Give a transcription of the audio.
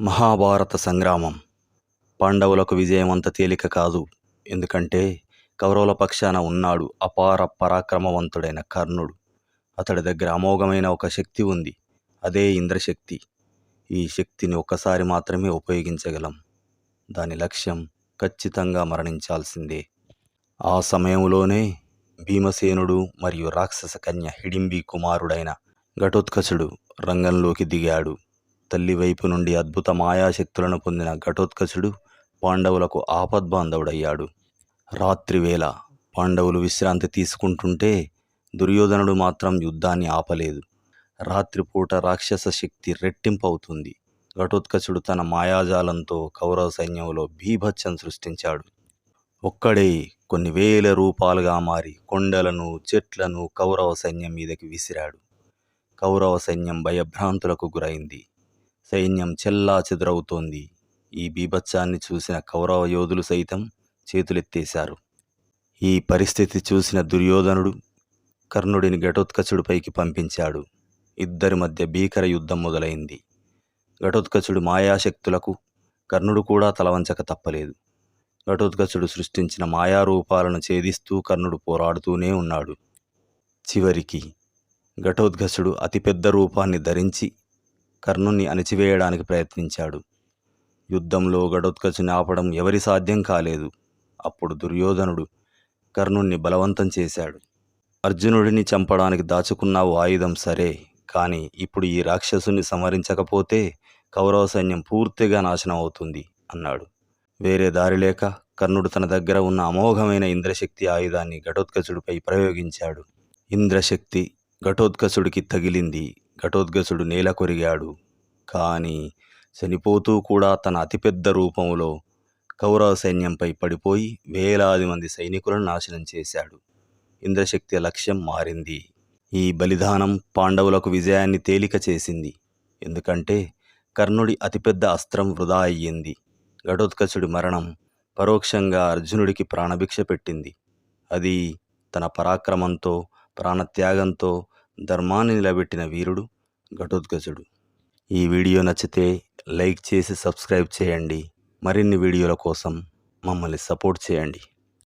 మహాభారత సంగ్రామం. పాండవులకు విజయం అంత తేలిక కాదు. ఎందుకంటే కౌరవుల పక్షాన ఉన్నాడు అపార పరాక్రమవంతుడైన కర్ణుడు. అతడి దగ్గర అమోఘమైన ఒక శక్తి ఉంది. అదే ఇంద్రశక్తి. ఈ శక్తిని ఒక్కసారి మాత్రమే ఉపయోగించగలం. దాని లక్ష్యం ఖచ్చితంగా మరణించాల్సిందే. ఆ సమయంలోనే భీమసేనుడు మరియు రాక్షస కన్య హిడింబి కుమారుడైన ఘటోత్కచుడు రంగంలోకి దిగాడు. తల్లి వైపు నుండి అద్భుత మాయాశక్తులను పొందిన ఘటోత్కచుడు పాండవులకు ఆపద్బాంధవుడయ్యాడు. రాత్రివేళ పాండవులు విశ్రాంతి తీసుకుంటుంటే దుర్యోధనుడు మాత్రం యుద్ధాన్ని ఆపలేదు. రాత్రిపూట రాక్షస శక్తి రెట్టింపవుతుంది. ఘటోత్కచుడు తన మాయాజాలంతో కౌరవ సైన్యంలో బీభత్సం సృష్టించాడు. ఒక్కడే కొన్ని వేల రూపాలుగా మారి కొండలను చెట్లను కౌరవ సైన్యం మీదకి విసిరాడు. కౌరవ సైన్యం భయభ్రాంతులకు గురైంది. సైన్యం చెల్లా చెదురవుతోంది. ఈ బీభత్సాన్ని చూసిన కౌరవ యోధులు సైతం చేతులెత్తేశారు. ఈ పరిస్థితి చూసిన దుర్యోధనుడు కర్ణుడిని ఘటోత్కచుడిపైకి పంపించాడు. ఇద్దరి మధ్య భీకర యుద్ధం మొదలైంది. ఘటోత్కచుడు మాయాశక్తులకు కర్ణుడు కూడా తలవంచక తప్పలేదు. ఘటోత్కచుడు సృష్టించిన మాయారూపాలను ఛేదిస్తూ కర్ణుడు పోరాడుతూనే ఉన్నాడు. చివరికి ఘటోద్ఘసుడు అతిపెద్ద రూపాన్ని ధరించి కర్ణుణ్ణి అణిచివేయడానికి ప్రయత్నించాడు. యుద్ధంలో ఘటోత్కచుని ఆపడం ఎవరి సాధ్యం కాలేదు. అప్పుడు దుర్యోధనుడు కర్ణుణ్ణి బలవంతం చేశాడు. అర్జునుడిని చంపడానికి దాచుకున్నావు ఆయుధం సరే కానీ ఇప్పుడు ఈ రాక్షసుని సంహరించకపోతే కౌరవ సైన్యం పూర్తిగా నాశనం అవుతుంది అన్నాడు. వేరే దారి లేక కర్ణుడు తన దగ్గర ఉన్న అమోఘమైన ఇంద్రశక్తి ఆయుధాన్ని ఘటోత్కచుడిపై ప్రయోగించాడు. ఇంద్రశక్తి ఘటోత్కచుడికి తగిలింది ఘటోద్గసుడు నేల కొరిగాడు. కానీ చనిపోతూ కూడా తన అతిపెద్ద రూపంలో కౌరవ సైన్యంపై పడిపోయి వేలాది మంది సైనికులను నాశనం చేశాడు. ఇంద్రశక్తి లక్ష్యం మారింది. ఈ బలిదానం పాండవులకు విజయాన్ని తేలిక చేసింది. ఎందుకంటే కర్ణుడి అతిపెద్ద అస్త్రం వృధా అయ్యింది. ఘటోత్కచుడి మరణం పరోక్షంగా అర్జునుడికి ప్రాణభిక్ష పెట్టింది. అది తన పరాక్రమంతో ప్రాణత్యాగంతో ధర్మాన్ని నిలబెట్టిన వీరుడు ఘటోద్గజుడు. ఈ వీడియో నచ్చితే లైక్ చేసి సబ్స్క్రైబ్ చేయండి. మరిన్ని వీడియోల కోసం మమ్మల్ని సపోర్ట్ చేయండి.